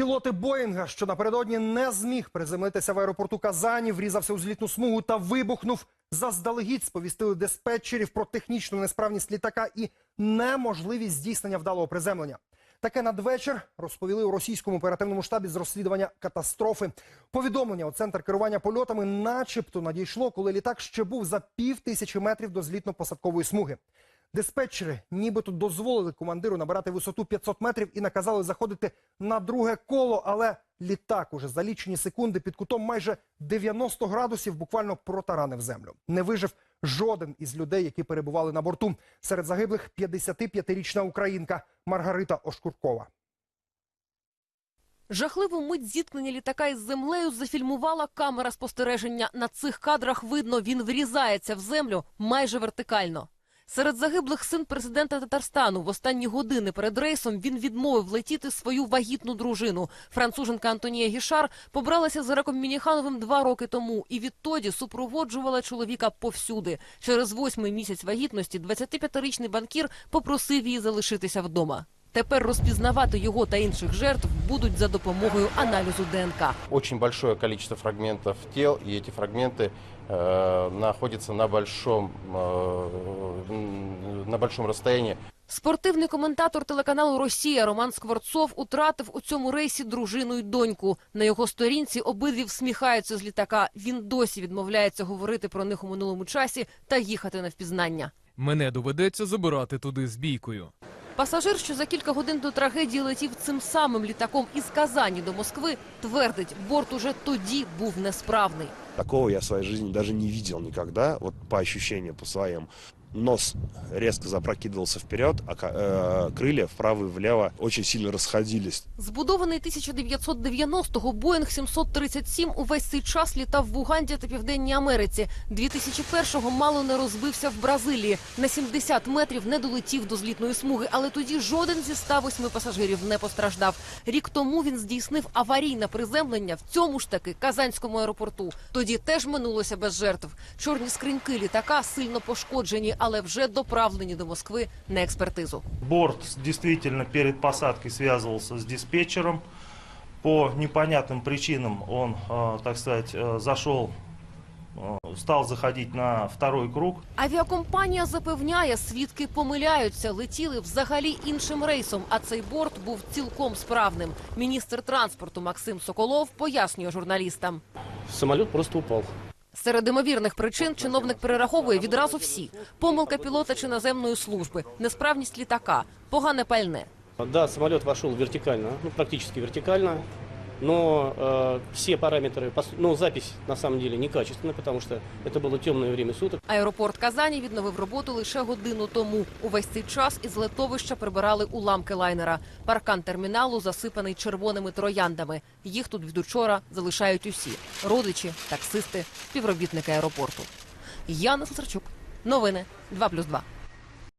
Пілоти Боїнга, що напередодні не зміг приземлитися в аеропорту Казані, врізався у злітну смугу та вибухнув. Заздалегідь сповістили диспетчерів про технічну несправність літака і неможливість здійснення вдалого приземлення. Таке надвечір розповіли у російському оперативному штабі з розслідування катастрофи. Повідомлення у центр керування польотами, начебто, надійшло, коли літак ще був за пів тисячі метрів до злітно-посадкової смуги. Диспетчери нібито дозволили командиру набирати висоту 500 метрів і наказали заходити на друге коло, але літак уже за лічені секунди під кутом майже 90 градусів буквально протаранив землю. Не вижив жоден із людей, які перебували на борту. Серед загиблих 55-річна українка Маргарита Ошкуркова. Жахливу мить зіткнення літака із землею зафільмувала камера спостереження. На цих кадрах видно, він врізається в землю майже вертикально. Серед загиблих син президента Татарстану в останні години перед рейсом він відмовив летіти свою вагітну дружину. Француженка Антонія Гішар побралася з Іраком Мініхановим два роки тому і відтоді супроводжувала чоловіка повсюди. Через восьмий місяць вагітності 25-річний банкір попросив її залишитися вдома. Тепер розпізнавати його та інших жертв будуть за допомогою аналізу ДНК. Очень большое количество фрагментов тел, и эти фрагменты э, находятся на большом, э, м, на большом расстоянии. Спортивний коментатор телеканалу Росія Роман Скворцов утратив у цьому рейсі дружину й доньку. На його сторінці обидві всміхаються з літака. Він досі відмовляється говорити про них у минулому часі та їхати на впізнання. Мене доведеться забирати туди з бійкою. Пасажир, що за кілька годин до трагедії летів цим самим літаком із Казані до Москви, твердить, борт уже тоді був несправний. Такого я в своей жизни даже не видел никогда, вот по ощущениям, по своим Нос резко запрокидывался вперед, а ка- э, крылья вправо и влево очень сильно расходились. Збудований 1990-го Боїнг 737 увесь цей час літав в Уганді та Південній Америці. 2001-го мало не розбився в Бразилії. На 70 метрів не долетів до злітної смуги, але тоді жоден зі 108 пасажирів не постраждав. Рік тому він здійснив аварійне приземлення в цьому ж таки Казанському аеропорту. Тоді теж минулося без жертв. Чорні скриньки літака сильно пошкоджені, але вже доправлені до Москви на експертизу. Борт действительно перед посадкой связывался с диспетчером. По непонятным причинам он, э, так сказать, э, зашел, э, стал заходить на второй круг. Авіакомпанія запевняє, свідки помиляються, летіли взагалі іншим рейсом, а цей борт був цілком справним. Міністр транспорту Максим Соколов пояснює журналістам. Самолет просто упал. Серед імовірних причин чиновник перераховує відразу всі: помилка пілота чи наземної служби, несправність літака, погане пальне. Да, самолет вошел вертикально, ну, практически вертикально, но э, все параметры, пос- ну, запись на самом деле некачественная, потому что это было темное время суток. Аеропорт Казані відновив роботу лише годину тому. Увесь цей час із летовища прибирали уламки лайнера. Паркан терміналу засипаний червоними трояндами. Їх тут від учора залишають усі – родичі, таксисти, співробітники аеропорту. Яна Сосарчук. Новини 2+,2.